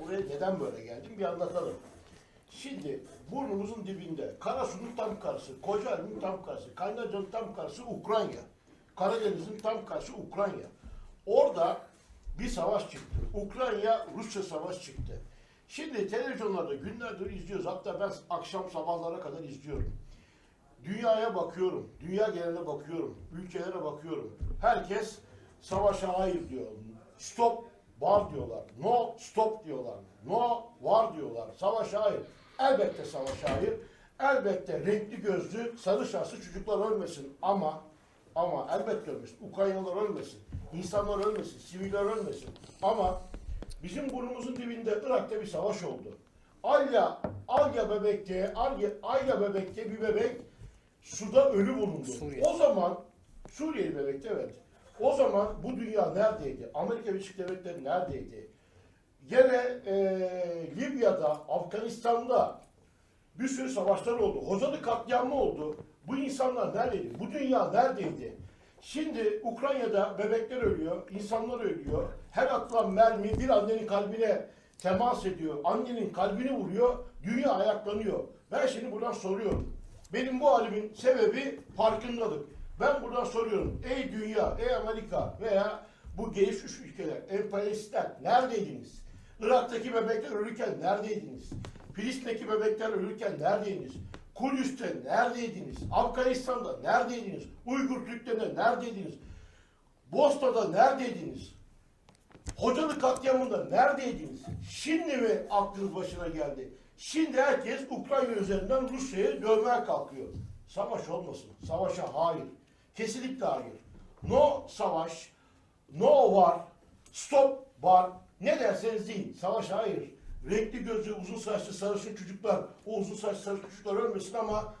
buraya neden böyle geldim bir anlatalım. Şimdi burnumuzun dibinde Karasu'nun tam karşısı, Kocaeli'nin tam karşısı, Kaynarca'nın tam karşısı Ukrayna. Karadeniz'in tam karşısı Ukrayna. Orada bir savaş çıktı. Ukrayna-Rusya savaş çıktı. Şimdi televizyonlarda günlerdir izliyoruz. Hatta ben akşam sabahlara kadar izliyorum. Dünyaya bakıyorum, dünya geneline bakıyorum, ülkelere bakıyorum. Herkes savaşa hayır diyor. Stop var diyorlar. No stop diyorlar. No var diyorlar. Savaşa hayır. Elbette savaşa hayır. Elbette renkli gözlü, sarı şaşlı çocuklar ölmesin ama ama elbette ölmesin. Ukraynalılar ölmesin. insanlar ölmesin. Siviller ölmesin. Ama bizim burnumuzun dibinde Irak'ta bir savaş oldu. Alya, Alya bebekte, Alya, Alya bebekte bir bebek suda ölü bulundu. Suriye. O zaman Suriyeli bebekte evet. O zaman bu dünya neredeydi? Amerika Birleşik Devletleri neredeydi? Gene eee, Libya'da, Afganistan'da bir sürü savaşlar oldu. Hocalı katliamı oldu. Bu insanlar neredeydi? Bu dünya neredeydi? Şimdi Ukrayna'da bebekler ölüyor, insanlar ölüyor. Her atılan mermi bir annenin kalbine temas ediyor. Annenin kalbini vuruyor, dünya ayaklanıyor. Ben şimdi buradan soruyorum. Benim bu halimin sebebi farkındalık. Ben buradan soruyorum. Ey dünya, ey Amerika veya bu gelişmiş ülkeler, emperyalistler neredeydiniz? Irak'taki bebekler ölürken neredeydiniz? Filistin'deki bebekler ölürken neredeydiniz? Kudüs'te neredeydiniz? Afganistan'da neredeydiniz? Uygur Türklerinde neredeydiniz? Bosna'da neredeydiniz? Hocalı katliamında neredeydiniz? Şimdi mi aklınız başına geldi? Şimdi herkes Ukrayna üzerinden Rusya'ya dövmeye kalkıyor. Savaş olmasın. Savaşa hayır. Kesinlikle hayır. No savaş, no var, stop var. Ne derseniz deyin. Savaşa hayır. Renkli gözlü, uzun saçlı, sarışın çocuklar, o uzun saçlı sarışın çocuklar ölmesin ama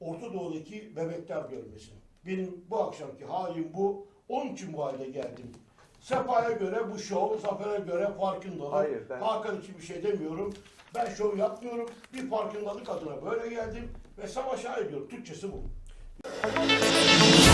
Orta Doğu'daki bebekler görmesin. Benim bu akşamki halim bu. Onun için bu hale geldim. Sefa'ya göre bu şov, Zafer'e göre farkındalık. Hayır, ben- Hakan için bir şey demiyorum. Ben şov yapmıyorum. Bir farkındalık adına böyle geldim ve savaşa ediyorum. Türkçesi bu. Música